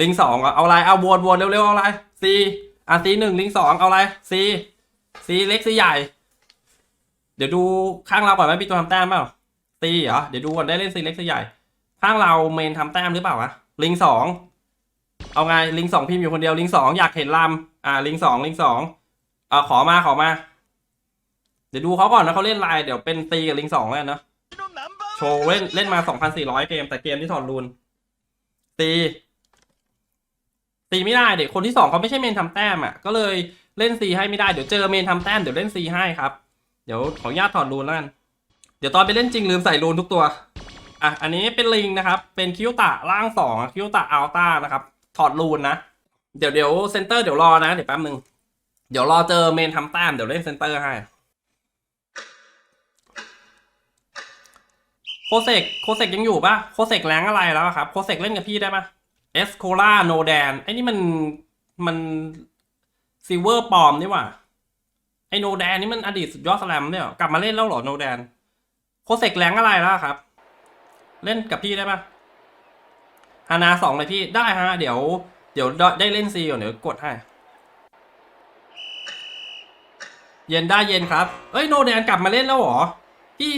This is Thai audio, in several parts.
ลิงสองเอาอะไรเอาวนวนเร็วๆเอาอะไรซีอะซีหนึ่งลิงสองเอาอะไรซีซีเล็กซีใหญ่ เดี๋ยวดูข้างเราก่อนไหมมีตัวทำแต้มเปล่าซีเหรอเดี๋ยวดูก่อนได้เล่นซีเล็กซีใหญ่ ข้างเราเมนทำแต้มหรือเปล่าวะลิงสองเอาไงลิงสองพิมพ์อยู่คนเดียวลิงสองอยากเห็นลำอ่าลิงสองลิงสองอ่าขอมาขอมา เดี๋ยวดูเขาก่อนนะเขาเล่นไลน์เดี๋ยวเป็นตีกับลิงสองแล้วนเนอะโชว์เล่นเล่นมาสองพันสี่ร้อยเกมแต่เกมที่ถอดรูนตี ตีไม่ได้เด็กคนที่สองเขาไม่ใช่เมนทำแต้มอะก็เลยเล่นซีให้ไม่ได้เดี๋ยวเจอเมนทำแต้มเดี๋ยวเล่นซีให้ครับเดี๋ยวขออนุญาตถอดรูนแล้วกันเดี๋ยวตอนไปเล่นจริงลืมใส่รูนทุกตัวอะอันนี้เป็นลิงนะครับเป็นคิวตะล่างสองคิวตะอัลต้านะครับถอดรูนนะเดี๋ยวเดี๋ยวเซนเตอร์เดี๋ยวรอนะเดี๋ยวแป๊บนึงเดี๋ยวรอเจอเมนทำแต้มเดี๋ยวเล่นเซนเตอร์ให้โคเซกโคเซกยังอยู่ปะโคเซกแรงอะไรแล้วครับโคเซกเล่นกับพี่ได้ปะ เอสโคล่าโนแดนไอ้นี่มันมันซิเวอร์ปลอมนี่ว่าไอโนแดนนี่มันอดีตสุดยอดสแลมเนี่ยกลับมาเล่นแล้วหรอโนแดนโคเซกแรงอะไรแล้วอะครับ เล่นกับพี่ได้ปะฮานาสองเลยพี่ได้ฮะ เดี๋ยว เดี๋ยวได้เล่นซีก่อนเดี๋ยวกดให้ เย็นได้เย็นครับ เอ้ยโนแดนกลับมาเล่นแล้วหรอ พี่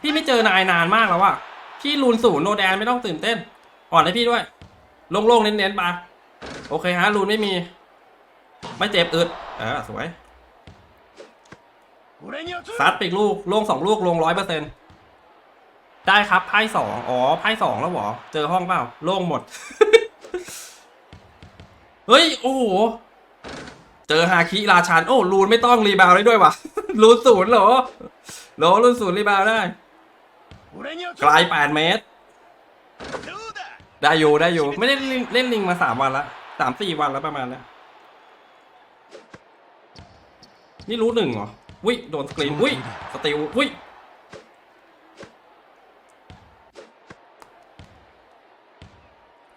พี่ไม่เจอนายนานมากแล้วว่ะพี่ลูนศูนย์โนแดนไม่ต้องตื่นเต้นอ่อนให้พี่ด้วย โล่งๆเน้นๆไปโอเคฮะลูนไม่มี ไม่เจ็บอึดอ่าสวยซัดไปอีกลูกลงสองลูกลงร้อยเปอร์เซ็นได้ครับไพ่สองอ๋อไพ่สองแล้วเหรอ เจอห้องเปล่า โล่งหมด เฮ้ย โอ้โห เจอฮาคิราชันโอ้ลูนไม่ต้องรีบาวได้ด้วยวะลูนศูนย์เหรอเหรอลูนศูนย์รีบาวได้ไกลแปดเมตร ได้อยู่ได้อยู่ไม่ได้เล่นเล่นลิงมาสามวันละสามสี่วันแล้วประมาณเนี้ยนี่รู้หนึ่งเหรอวิโดนสกรีนวิสติลวิ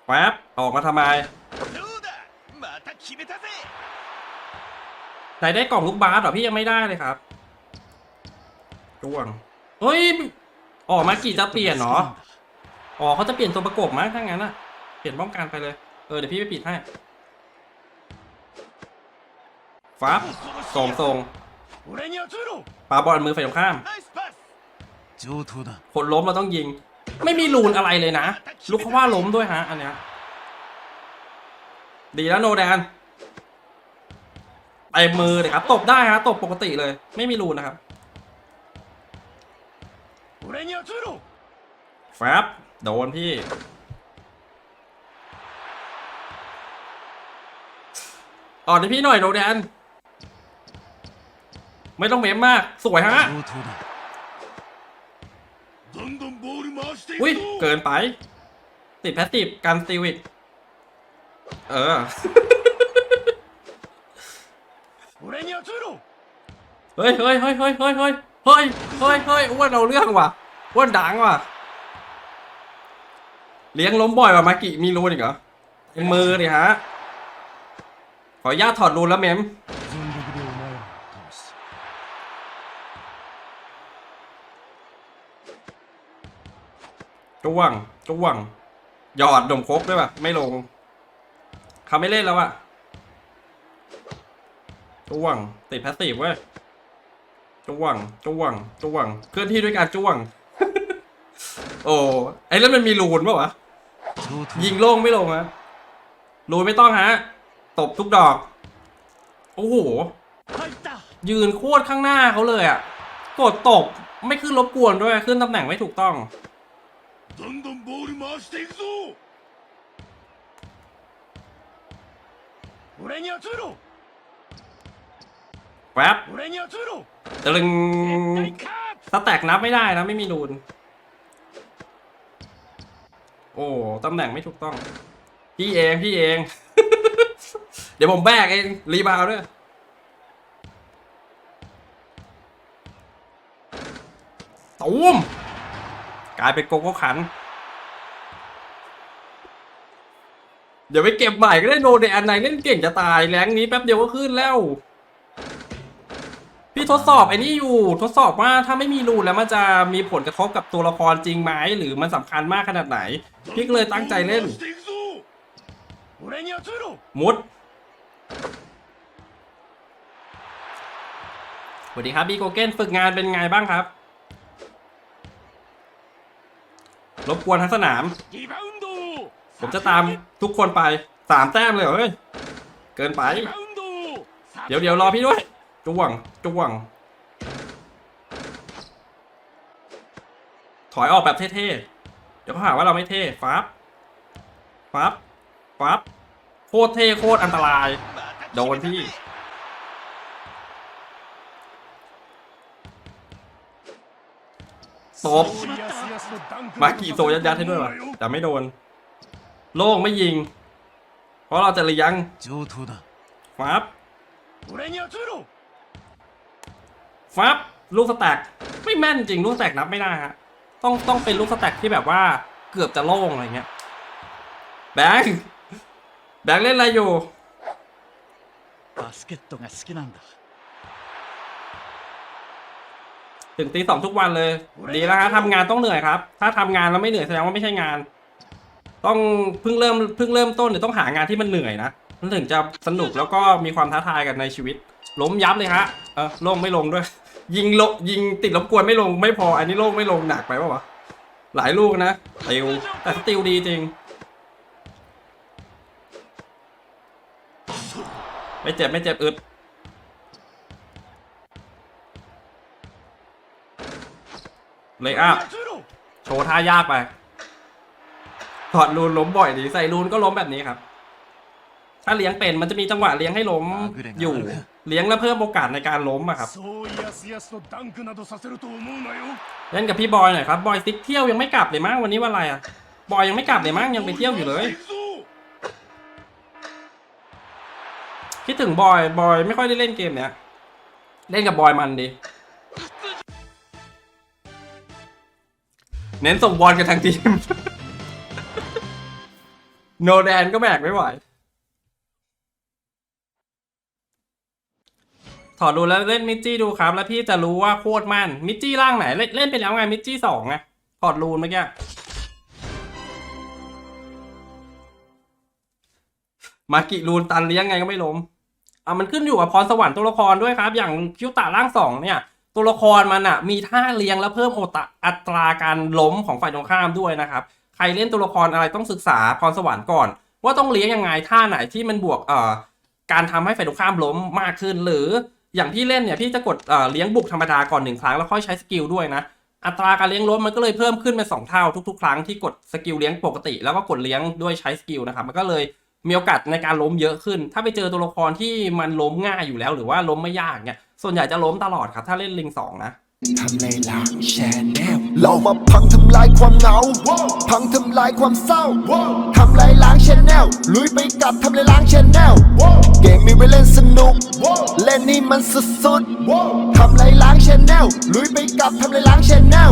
แป๊บออกมาทำไมไหนได้กล่องลูกบาสเหรอพี่ยังไม่ได้เลยครับจ้วงเฮ้ยออกมากี่จะเปลี่ยนเหรอ อ๋อเขาจะเปลี่ยนตัวประกบมั้ถ้างั้นอะเปลี่ยนป้องกันไปเลย เออเดี๋ยวพี่ไปปิดให้ฟับส่งส่งปาบอลมือฝ่ายตรงข้ามคนล้มเราต้องยิง ไม่มีลูนอะไรเลยนะ ลูกเขาว่าล้มด้วยฮะ อันเนี้ยดีแล้วโนแดนไต็มือเลยครับ ตบได้ฮะ ตบปกติเลย ไม่มีลูนนะครับ แฟบโดนพี่ออนให้พี่หน่อยโนแดน ไม่ต้องเมมมาก สวยฮะ อุ้ย เกินไป ติดแพสติฟกันสติวิกเออเฮ้ยเฮ้ยเฮ้ยเฮ้ยเฮ้ยเฮ้ยเฮ้ยเฮ้ยอ้วนเราเรื่องว่ะอ้วนดังว่ะ เลี้ยงล้มบ่อยว่ามากิมีรูนอีกเหรอเต็มมือเลยฮะ ขออนุญาตถอดรูนแล้วเมมจ้วงจ้วง หยอดดมคบด้วยป่ะ ไม่ลงเขาไม่เล่นแล้วอะจ้วงติดแพสซีฟเว้ยจ้วงจ้วงจ้วงเคลื่อนที่ด้วยการจ้วง โอ้ไอ้แล้วมันมีรูนปะวะ ยิงโล่งไม่ลงฮะรูนไม่ต้องฮะ ตบทุกดอก โอ้โห ยืนโคตรข้างหน้าเขาเลยอะ กดตบไม่ขึ้นรบกวนด้วย ขึ้นตำแหน่งไม่ถูกต้อง แป๊บตะลึงถ้าแตกนับไม่ได้นะ ไม่มีรูน โอ้ตำแหน่งไม่ถูกต้อง พี่เองพี่เอง เดี๋ยวผมแบกเองรีบาวด้วยตูมกลายเป็นโกโก้ขัน เดี๋ยวไปเก็บใหม่ก็ได้โนเดอันไหนเล่นเก่งจะตายแรงนี้แป๊บเดียวก็ขึ้นแล้ว พี่ทดสอบไอ้นี่อยู่ทดสอบว่าถ้าไม่มีรูแล้วมันจะมีผลกระทบกับตัวละครจริงไหมหรือมันสำคัญมากขนาดไหน พี่เลยตั้งใจเล่น มุดสวัสดีครับบีโกเก้นฝึกงานเป็นไงบ้างครับ รบกวนทั้งสนาม ผมจะตามทุกคนไปสามแต้มเลยเเฮ้ย เกินไป เดี๋ยวเดี๋ยวรอพี่ด้วย จ้วงจ้วง ถอยออกแบบเท่ๆ เดี๋ยวเขาหาว่าเราไม่เท่ฟับฟับฟับโคตรเท่โคตรอันตราย โดนพี่ ตบ มากี่โซยัดยัดให้ด้วยวะแต่ไม่โดน โล่งไม่ยิง เพราะเราจะเลี้ยงฟับ ฟับลูกสแต็กไม่แม่นจริงลูกสแต็กนับไม่ได้ฮะต้องต้องเป็นลูกสแต็กที่แบบว่าเกือบจะโล่งอะไรเงี้ยแบงค์แบงค์เล่นอะไรอยู่บาสเกตตสกินันดถึงตีสองทุกวันเลย ดีแล้วฮะทำงานต้องเหนื่อยครับ ถ้าทำงานแล้วไม่เหนื่อยแสดงว่าไม่ใช่งาน ต้องเพิ่งเริ่มเพิ่งเริ่มต้นหรือต้องหางานที่มันเหนื่อยนะมันถึงจะสนุกแล้วก็มีความท้าทายกันในชีวิต ล้มยับเลยฮะเออลงไม่ลงด้วย ยิงลบยิงติดลบกวนไม่ลงไม่พอ อันนี้โลกไม่ลงหนักไปปะวะหลายลูกนะติวแต่ติวดีจริง ไม่เจ็บไม่เจ็บอึดเลยอัพโชว์ท่ายากไปถอดลูนล้มบ่อยดีใส่ลูนก็ล้มแบบนี้ครับ ถ้าเลี้ยงเป็นมันจะมีจังหวะเลี้ยงให้ล้มอยู่ เลี้ยงแล้วเพิ่มโอกาสในการล้มอะครับเล่นกับพี่บอยหน่อยครับบอยซิกเที่ยวยังไม่กลับเลยมั้งวันนี้วันอะไรอะบอยยังไม่กลับเลยมั้งยังไปเที่ยวอยู่เลยคิดถึงบอยบอยไม่ค่อยได้เล่นเกมเนี้ยเล่นกับบอยมันดิเน้นส่งบอลกันทางทีม โนแดนก็แบกไม่ไหว ถอดดูแล้วเล่นมิจจี้ดูครับ แล้วพี่จะรู้ว่าโคตรมั่นมิจจี้ร่างไหนเล่นเล่นไปแล้วไงมิจจี้สองไงถอดรูนเมื่อกี้มากิรูนตันเลี้ยงไงก็ไม่ล้มอะมันขึ้นอยู่กับพรสวรรค์ตัวละครด้วยครับ อย่างคิวตาร่างสองเนี่ย ตัวละครมันอะ มีท่าเลี้ยงแล้วเพิ่มโอตะอัตราการล้มของฝ่ายตรงข้ามด้วยนะครับ ใครเล่นตัวละครอะไรต้องศึกษาพรสวรรค์ก่อน ว่าต้องเลี้ยงยังไงท่าไหนที่มันบวกเอ่อการทำให้ฝ่ายตรงข้ามล้มมากขึ้นหรือ อย่างพี่เล่นเนี่ยพี่จะกดเเลี้ยงบุกธรรมดาก่อนหนึ่งครั้งแล้วค่อยใช้สกิลด้วยนะ อัตราการเลี้ยงล้มมันก็เลยเพิ่มขึ้นเป็นสองเท่าทุกๆ ครั้งที่กดสกิลเลี้ยงปกติ แล้วก็กดเลี้ยงด้วยใช้สกิลนะครับมันก็เลยมีโอกาสในการล้มเยอะขึ้น ถ้าไปเจอตัวละครที่มันล้มง่ายอยู่แล้ว หรือว่าล้มไม่ยากเนี่ยส่วนใหญ่จะล้มตลอดครับถ้าเล่นลิงสองนะ ทำเลยล่ะแชนแนลเรามาพังทำลายความเหงา พังทำลายความเศร้า ทำลายล้างชแนลลุยไปกับทำลายล้างชแนลเกมมีไว้เล่นสนุก เล่นนี่มันสุดๆทำลายล้างชแนลลุยไปกับทำลายล้างชแนล